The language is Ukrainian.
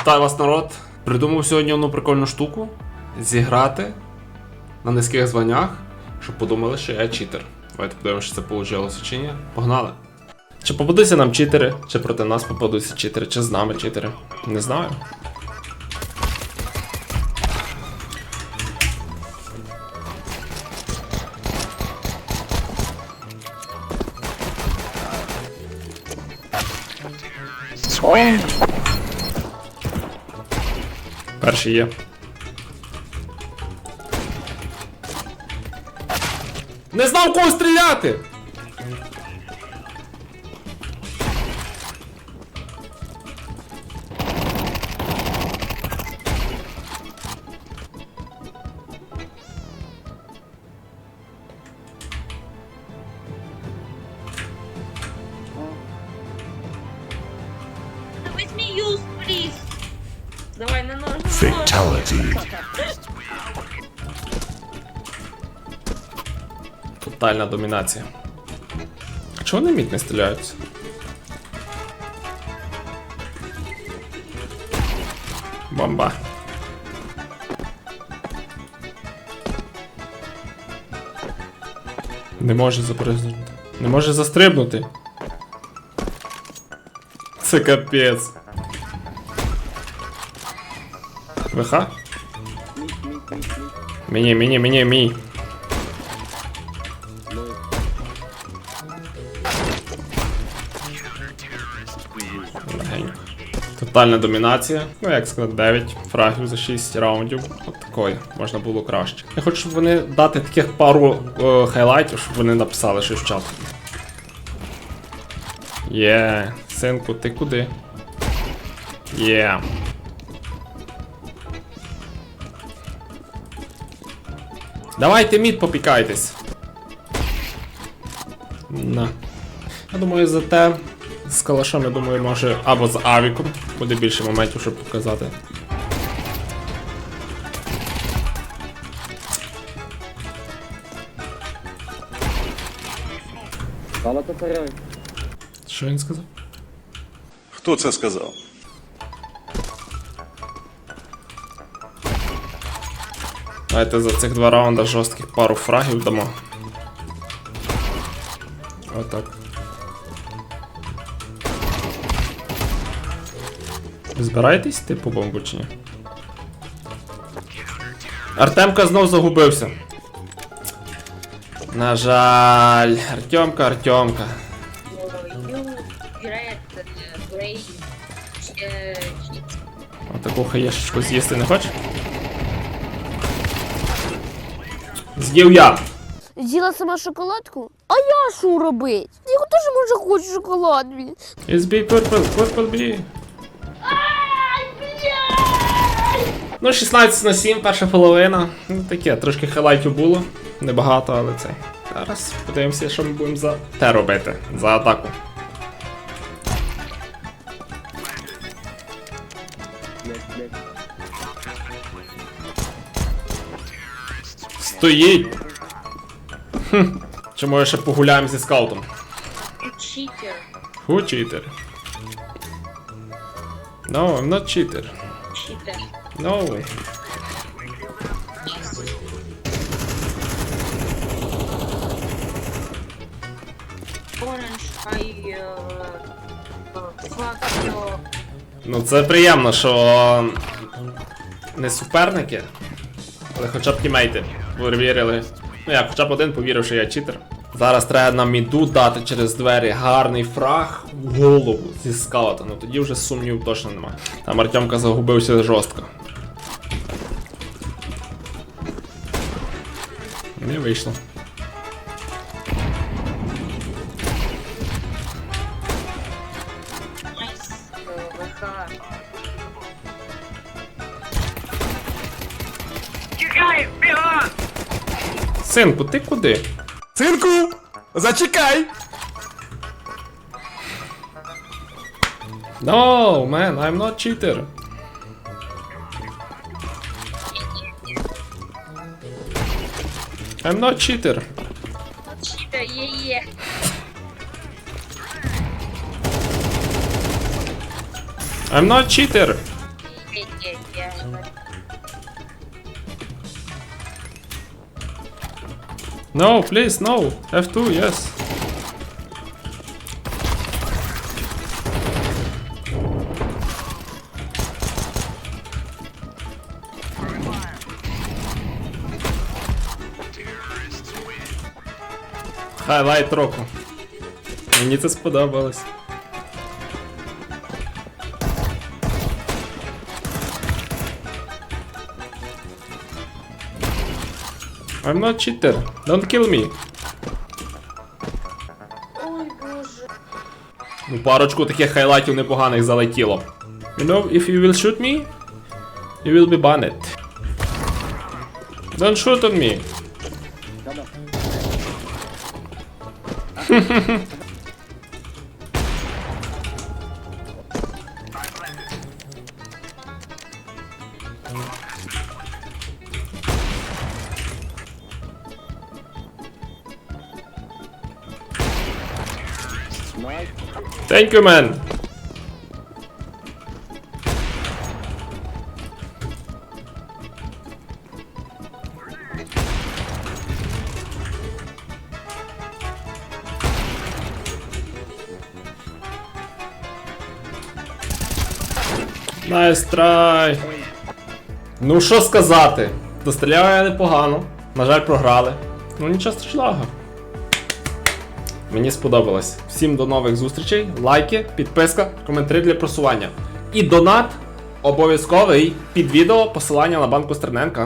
Вітаю вас, народ! Придумав сьогодні одну прикольну штуку зіграти на низьких званнях, щоб подумали, що я читер. Давайте подивимося, чи це вийшло чи ні. Погнали! Чи попадуться нам читери, чи проти нас попадуться читери, чи з нами читери. Не знаю. Перший є. Не знав кого стріляти! Возьми юз, Fatality. Тотальна домінація. Чого вони мід не стріляються? Бомба. Не може запризнути. Не може застрибнути. Це капець. ВХ? Мені, мені, мені, мій. Тотальна домінація. Ну, як сказати, 9 фрагів за 6 раундів. От такої, можна було краще. Я хочу, щоб вони дати таких пару е, хайлайтів, щоб вони написали щось в чат. Є, синку, ти куди? Є. Давайте мід попікайтесь. На. Я думаю, за те з калашом, я думаю, може або з авіком буде більше моментів, щоб показати. Що він сказав? Хто це сказав? Давайте за цих два раунда жорстких пару фрагів дамо. Отак. Збираєтесь типу бомбу чи ні? Артемка знов загубився. На жаль, Артемка, Артемка. Отаку хаєшечку з'їсти не хочеш? З'їв я! З'їла сама шоколадку? А я що робить? Я теж може хочу шоколад. блін. SB Purple, Purple B. Ну, 16 на 7, перша половина. Ну таке, трошки хайлайтів було. Небагато, але це. Зараз подивимося, що ми будемо за те робити. За атаку. Блять, блять. Стоїть! Хм. Чи може ще погуляємо зі скаутом? Читер. Who cheater? No, I'm not cheater. Читер. No. Orange, I, uh, uh, fuck your... Ну це приємно, що не суперники, але хоча б тімейти повірили. Ну як, хоча б один повірив, що я читер. Зараз треба нам іду дати через двері гарний фраг в голову зі скаута. Ну тоді вже сумнів точно немає. Там Артемка загубився жорстко. Не вийшло. Nice, uh, ВХ. Синку, ти куди? Синку, зачекай! No, man, I'm not cheater. I'm not cheater. Читер, є-є. I'm not cheater. No, please, no. F2, yes. Хайлайт року. Мені це сподобалось. I'm not cheater. Don't kill me. Ой, боже. Ну, парочку таких хайлайтів непоганих залетіло. You know, if you will shoot me, you will be banned. Don't shoot on me. Thank you, man. Найс трай. Ну що сказати? Достріляв я непогано. На жаль, програли. Ну нічого страшного. Мені сподобалось. Всім до нових зустрічей. Лайки, підписка, коментарі для просування. І донат обов'язковий під відео посилання на банку Стерненка.